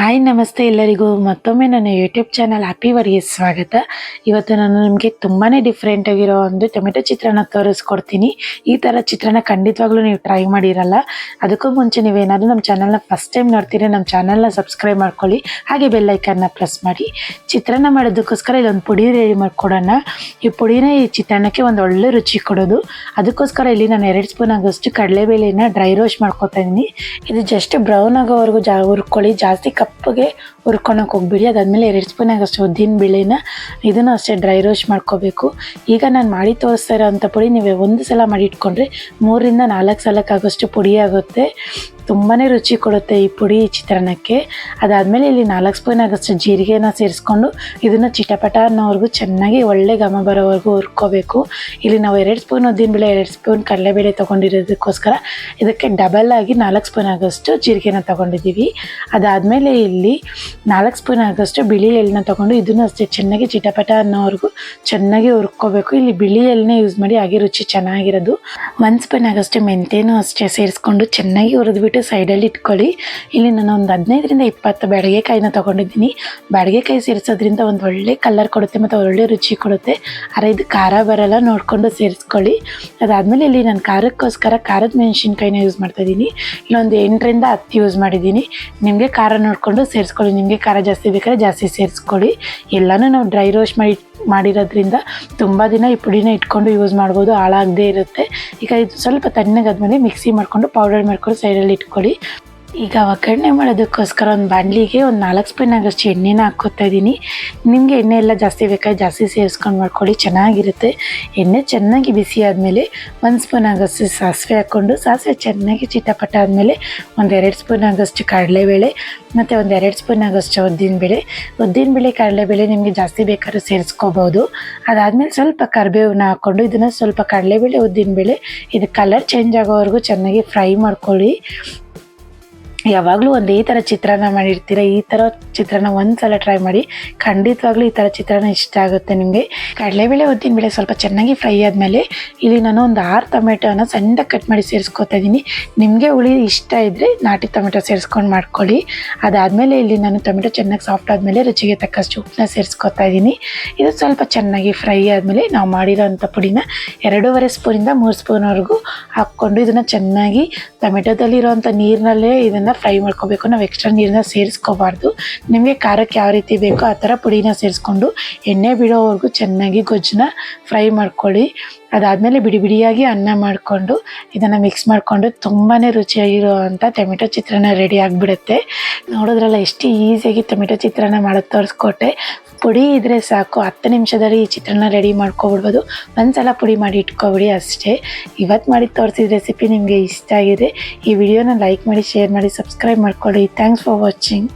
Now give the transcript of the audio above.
Hi ನಮಸ್ತೆ ಎಲ್ಲರಿಗೂ. ಮತ್ತೊಮ್ಮೆ ನನ್ನ ಯೂಟ್ಯೂಬ್ ಚಾನಲ್ ಹ್ಯಾಪಿ ವರ್ಗೆ ಸ್ವಾಗತ. ಇವತ್ತು ನಾನು ನಿಮಗೆ ತುಂಬಾ ಡಿಫ್ರೆಂಟ್ ಆಗಿರೋ ಒಂದು ಟೊಮೆಟೊ ಚಿತ್ರಾನ್ನ ತೋರಿಸ್ಕೊಡ್ತೀನಿ. ಈ ಥರ ಚಿತ್ರಾನ್ನ ಖಂಡಿತವಾಗ್ಲೂ ನೀವು ಟ್ರೈ ಮಾಡಿರಲ್ಲ. ಅದಕ್ಕೂ ಮುಂಚೆ ನೀವೇನಾದರೂ ನಮ್ಮ ಚಾನಲ್ನ ಫಸ್ಟ್ ಟೈಮ್ ನೋಡ್ತೀರಿ, ನಮ್ಮ ಚಾನಲ್ನ ಸಬ್ಸ್ಕ್ರೈಬ್ ಮಾಡ್ಕೊಳ್ಳಿ. ಹಾಗೆ ಬೆಲ್ಲೈಕನ್ನ ಪ್ರೆಸ್ ಮಾಡಿ. ಚಿತ್ರಾನ್ನ ಮಾಡೋದಕ್ಕೋಸ್ಕರ ಇಲ್ಲೊಂದು ಪುಡಿ ರೆಡಿ ಮಾಡಿಕೊಡೋಣ. ಈ ಪುಡಿನೇ ಈ ಚಿತ್ರಾನ್ನಕ್ಕೆ ಒಂದು ಒಳ್ಳೆ ರುಚಿ ಕೊಡೋದು. ಅದಕ್ಕೋಸ್ಕರ ಇಲ್ಲಿ ನಾನು ಎರಡು ಸ್ಪೂನ್ ಆಗೋಷ್ಟು ಕಡಲೆಬೇಳೆನ ಡ್ರೈ ರೋಸ್ಟ್ ಮಾಡ್ಕೊತಾ ಇದ್ದೀನಿ ಇದು ಜಸ್ಟ್ ಬ್ರೌನ್ ಆಗೋವರೆಗೂ ಜಾ ಹುರ್ಕೊಳ್ಳಿ. ಜಾಸ್ತಿ ಕಪ್ಪಗೆ ಹುರ್ಕೊಳಕ್ಕೆ ಹೋಗ್ಬಿಡಿ. ಅದಾದಮೇಲೆ ಎರಡು ಸ್ಪೂನ್ ಆಗೋಷ್ಟು ಉದ್ದಿನ ಬೇಳೆನ ಇದನ್ನು ಅಷ್ಟೇ ಡ್ರೈ ರೋಸ್ಟ್ ಮಾಡ್ಕೋಬೇಕು. ಈಗ ನಾನು ಮಾಡಿ ತೋರಿಸ್ತಾ ಇರೋಂಥ ಪುಡಿ ನೀವು ಒಂದು ಸಲ ಮಾಡಿ ಇಟ್ಕೊಂಡ್ರೆ ಮೂರರಿಂದ ನಾಲ್ಕು ಸಲಕ್ಕಾಗೋಷ್ಟು ಪುಡಿ ಆಗುತ್ತೆ. ತುಂಬಾ ರುಚಿ ಕೊಡುತ್ತೆ ಈ ಪುಡಿ ಚಿತ್ರಾನ್ನಕ್ಕೆ. ಅದಾದಮೇಲೆ ಇಲ್ಲಿ ನಾಲ್ಕು ಸ್ಪೂನ್ ಆಗಷ್ಟು ಜೀರಿಗೆನ ಸೇರಿಸ್ಕೊಂಡು ಇದನ್ನು ಚಿಟಪಟ ಅನ್ನೋವರೆಗೂ ಚೆನ್ನಾಗಿ ಒಳ್ಳೆ ಘಮ ಬರೋವರೆಗೂ ಹುರ್ಕೋಬೇಕು. ಇಲ್ಲಿ ನಾವು ಎರಡು ಸ್ಪೂನ್ ಉದ್ದಿನಬೇಳೆ ಎರಡು ಸ್ಪೂನ್ ಕಡಲೆಬೇಳೆ ತೊಗೊಂಡಿರೋದಕ್ಕೋಸ್ಕರ ಇದಕ್ಕೆ ಡಬಲ್ ಆಗಿ ನಾಲ್ಕು ಸ್ಪೂನ್ ಆಗೋಷ್ಟು ಜೀರಿಗೆನ ತೊಗೊಂಡಿದ್ದೀವಿ. ಅದಾದಮೇಲೆ ಇಲ್ಲಿ ನಾಲ್ಕು ಸ್ಪೂನ್ ಆಗೋಷ್ಟು ಬಿಳಿ ಎಳ್ಳನ್ನ ತೊಗೊಂಡು ಇದನ್ನು ಅಷ್ಟೇ ಚೆನ್ನಾಗಿ ಚಿಟಪಟ ಅನ್ನೋವರೆಗೂ ಚೆನ್ನಾಗಿ ಹುರ್ಕೋಬೇಕು. ಇಲ್ಲಿ ಬಿಳಿ ಎಳ್ಳನ್ನೇ ಯೂಸ್ ಮಾಡಿ, ಹಾಗೆ ರುಚಿ ಚೆನ್ನಾಗಿರೋದು. ಒಂದು ಸ್ಪೂನ್ ಆಗೋಷ್ಟು ಮೆಂತೆನೂ ಅಷ್ಟೇ ಸೇರಿಸ್ಕೊಂಡು ಚೆನ್ನಾಗಿ ಹುರಿದ್ಬಿಟ್ಟು ಸೈಡಲ್ಲಿ ಇಟ್ಕೊಳ್ಳಿ. ಇಲ್ಲಿ ನಾನು ಒಂದು ಹದಿನೈದರಿಂದ ಇಪ್ಪತ್ತು ಬ್ಯಾಡಗೆಕಾಯಿನ ತೊಗೊಂಡಿದ್ದೀನಿ. ಬ್ಯಾಡಗೆಕಾಯಿ ಸೇರಿಸೋದ್ರಿಂದ ಒಂದು ಒಳ್ಳೆ ಕಲರ್ ಕೊಡುತ್ತೆ ಮತ್ತು ಒಳ್ಳೆ ರುಚಿ ಕೊಡುತ್ತೆ. ಆದರೆ ಇದು ಖಾರ ಬರಲ್ಲ, ನೋಡಿಕೊಂಡು ಸೇರಿಸ್ಕೊಳ್ಳಿ. ಅದಾದಮೇಲೆ ಇಲ್ಲಿ ನಾನು ಖಾರಕ್ಕೋಸ್ಕರ ಖಾರದ ಮೆಣಸಿನ್ಕಾಯಿನ ಯೂಸ್ ಮಾಡ್ತಾ ಇದ್ದೀನಿ. ಇಲ್ಲೊಂದು ಎಂಟರಿಂದ ಹತ್ತು ಯೂಸ್ ಮಾಡಿದ್ದೀನಿ. ನಿಮಗೆ ಖಾರ ನೋಡಿಕೊಂಡು ಸೇರಿಸ್ಕೊಳ್ಳಿ. ನಿಮಗೆ ಖಾರ ಜಾಸ್ತಿ ಬೇಕಾದ್ರೆ ಜಾಸ್ತಿ ಸೇರಿಸ್ಕೊಳ್ಳಿ. ಎಲ್ಲನೂ ನಾವು ಡ್ರೈ ರೋಸ್ಟ್ ಮಾಡಿ, ಮಾಡಿರೋದ್ರಿಂದ ತುಂಬ ದಿನ ಈ ಪುಡಿನ ಇಟ್ಕೊಂಡು ಯೂಸ್ ಮಾಡ್ಬೋದು. ಹಾಳಾಗದೇ ಇರುತ್ತೆ. ಈಗ ಇದು ಸ್ವಲ್ಪ ತಣ್ಣಗಾದ್ಮೇಲೆ ಮಿಕ್ಸಿ ಮಾಡಿಕೊಂಡು ಪೌಡರ್ ಮಾಡ್ಕೊಂಡು ಸೈಡಲ್ಲಿ ಇಟ್ಕೊಳ್ಳಿ ಈಗ ಒಗ್ಗರಣೆ ಮಾಡೋದಕ್ಕೋಸ್ಕರ ಒಂದು ಬಾಣಲಿಗೆ ಒಂದು ನಾಲ್ಕು ಸ್ಪೂನ್ ಆಗೋಷ್ಟು ಎಣ್ಣೆನ ಹಾಕ್ಕೋತಾ ಇದ್ದೀನಿ ನಿಮಗೆ ಎಣ್ಣೆ ಎಲ್ಲ ಜಾಸ್ತಿ ಬೇಕಾದ್ರೆ ಜಾಸ್ತಿ ಸೇರಿಸ್ಕೊಂಡು ಮಾಡ್ಕೊಳ್ಳಿ, ಚೆನ್ನಾಗಿರುತ್ತೆ. ಎಣ್ಣೆ ಚೆನ್ನಾಗಿ ಬಿಸಿ ಆದಮೇಲೆ ಒಂದು ಸ್ಪೂನ್ ಆಗೋಷ್ಟು ಸಾಸಿವೆ ಹಾಕ್ಕೊಂಡು, ಸಾಸಿವೆ ಚೆನ್ನಾಗಿ ಚಿಟಪಟ ಆದಮೇಲೆ ಒಂದು ಎರಡು ಸ್ಪೂನ್ ಆಗೋಷ್ಟು ಕಡಲೆಬೇಳೆ, ಮತ್ತು ಒಂದು ಎರಡು ಸ್ಪೂನ್ ಆಗೋಷ್ಟು ಉದ್ದಿನಬೇಳೆ. ಉದ್ದಿನಬೇಳೆ, ಕಡಲೆಬೇಳೆ ನಿಮಗೆ ಜಾಸ್ತಿ ಬೇಕಾದ್ರೂ ಸೇರಿಸ್ಕೋಬೋದು. ಅದಾದಮೇಲೆ ಸ್ವಲ್ಪ ಕರಿಬೇವನ್ನ ಹಾಕ್ಕೊಂಡು ಇದನ್ನು ಸ್ವಲ್ಪ ಕಡಲೆಬೇಳೆ, ಉದ್ದಿನಬೇಳೆ, ಇದು ಕಲರ್ ಚೇಂಜ್ ಆಗೋವರೆಗೂ ಚೆನ್ನಾಗಿ ಫ್ರೈ ಮಾಡ್ಕೊಳ್ಳಿ. ಯಾವಾಗಲೂ ಒಂದೇ ಥರ ಚಿತ್ರಾನ್ನ ಮಾಡಿರ್ತೀರ, ಈ ಥರ ಚಿತ್ರಾನ್ನ ಒಂದು ಸಲ ಟ್ರೈ ಮಾಡಿ, ಖಂಡಿತವಾಗ್ಲೂ ಈ ಥರ ಚಿತ್ರಾನ್ನ ಇಷ್ಟ ಆಗುತ್ತೆ ನಿಮಗೆ. ಕಡಲೆಬೇಳೆ ಉದ್ದಿನಬೇಳೆ ಸ್ವಲ್ಪ ಚೆನ್ನಾಗಿ ಫ್ರೈ ಆದಮೇಲೆ, ಇಲ್ಲಿ ನಾನು ಒಂದು ಆರು ಟೊಮೆಟೊನ ಸಣ್ಣದಾಗಿ ಕಟ್ ಮಾಡಿ ಸೇರಿಸ್ಕೊತಾ ಇದ್ದೀನಿ ನಿಮಗೆ ಹುಳಿ ಇಷ್ಟ ಇದ್ದರೆ ನಾಟಿ ಟೊಮೆಟೊ ಸೇರಿಸ್ಕೊಂಡು ಮಾಡ್ಕೊಳ್ಳಿ. ಅದಾದಮೇಲೆ ಇಲ್ಲಿ ನಾನು ಟೊಮೆಟೊ ಚೆನ್ನಾಗಿ ಸಾಫ್ಟ್ ಆದಮೇಲೆ ರುಚಿಗೆ ತಕ್ಕಷ್ಟು ಉಪ್ಪನ್ನ ಸೇರಿಸ್ಕೊತಾ ಇದ್ದೀನಿ ಇದು ಸ್ವಲ್ಪ ಚೆನ್ನಾಗಿ ಫ್ರೈ ಆದಮೇಲೆ ನಾವು ಮಾಡಿರೋಂಥ ಪುಡಿನ ಎರಡೂವರೆ ಸ್ಪೂನಿಂದ ಮೂರು ಸ್ಪೂನ್ವರೆಗೂ ಹಾಕ್ಕೊಂಡು ಇದನ್ನು ಚೆನ್ನಾಗಿ ಟೊಮೆಟೊದಲ್ಲಿರೋವಂಥ ನೀರಿನಲ್ಲೇ ಇದನ್ನು ಫ್ರೈ ಮಾಡ್ಕೋಬೇಕು. ನಾವು ಎಕ್ಸ್ಟ್ರಾ ನೀರನ್ನ ಸೇರಿಸ್ಕೋಬಾರ್ದು. ನಿಮಗೆ ಖಾರಕ್ಕೆ ಯಾವ ರೀತಿ ಬೇಕೋ ಆ ಥರ ಪುಡಿನ ಸೇರಿಸ್ಕೊಂಡು ಎಣ್ಣೆ ಬಿಡೋವರೆಗೂ ಚೆನ್ನಾಗಿ ಗೊಜ್ಜನ್ನ ಫ್ರೈ ಮಾಡ್ಕೊಳ್ಳಿ. ಅದಾದಮೇಲೆ ಬಿಡಿ ಬಿಡಿಯಾಗಿ ಅನ್ನ ಮಾಡಿಕೊಂಡು ಇದನ್ನು ಮಿಕ್ಸ್ ಮಾಡಿಕೊಂಡು ತುಂಬಾ ರುಚಿಯಾಗಿರುವಂಥ ಟೊಮೆಟೊ ಚಿತ್ರಾನ್ನ ರೆಡಿ ಆಗಿಬಿಡುತ್ತೆ. ನೋಡೋದ್ರಲ್ಲ ಎಷ್ಟು ಈಸಿಯಾಗಿ ಟೊಮೆಟೊ ಚಿತ್ರಾನ್ನ ಮಾಡೋದು ತೋರಿಸ್ಕೊಟ್ಟೆ. ಪುಡಿ ಇದ್ದರೆ ಸಾಕು. ಹತ್ತು ನಿಮಿಷದಲ್ಲಿ ಈ ಚಿತ್ರಾನ್ನ ರೆಡಿ ಮಾಡ್ಕೊಬಿಡ್ಬೋದು. ಒಂದು ಸಲ ಪುಡಿ ಮಾಡಿ ಇಟ್ಕೊಬಿಡಿ ಅಷ್ಟೇ. ಇವತ್ತು ಮಾಡಿ ತೋರಿಸಿದ ರೆಸಿಪಿ ನಿಮಗೆ ಇಷ್ಟ ಆಗಿದೆ. ಈ ವಿಡಿಯೋನ ಲೈಕ್ ಮಾಡಿ ಶೇರ್ ಮಾಡಿ ಸಬ್ಸ್ಕ್ರೈಬ್ ಮಾಡ್ಕೊಳ್ಳಿ. Thanks for watching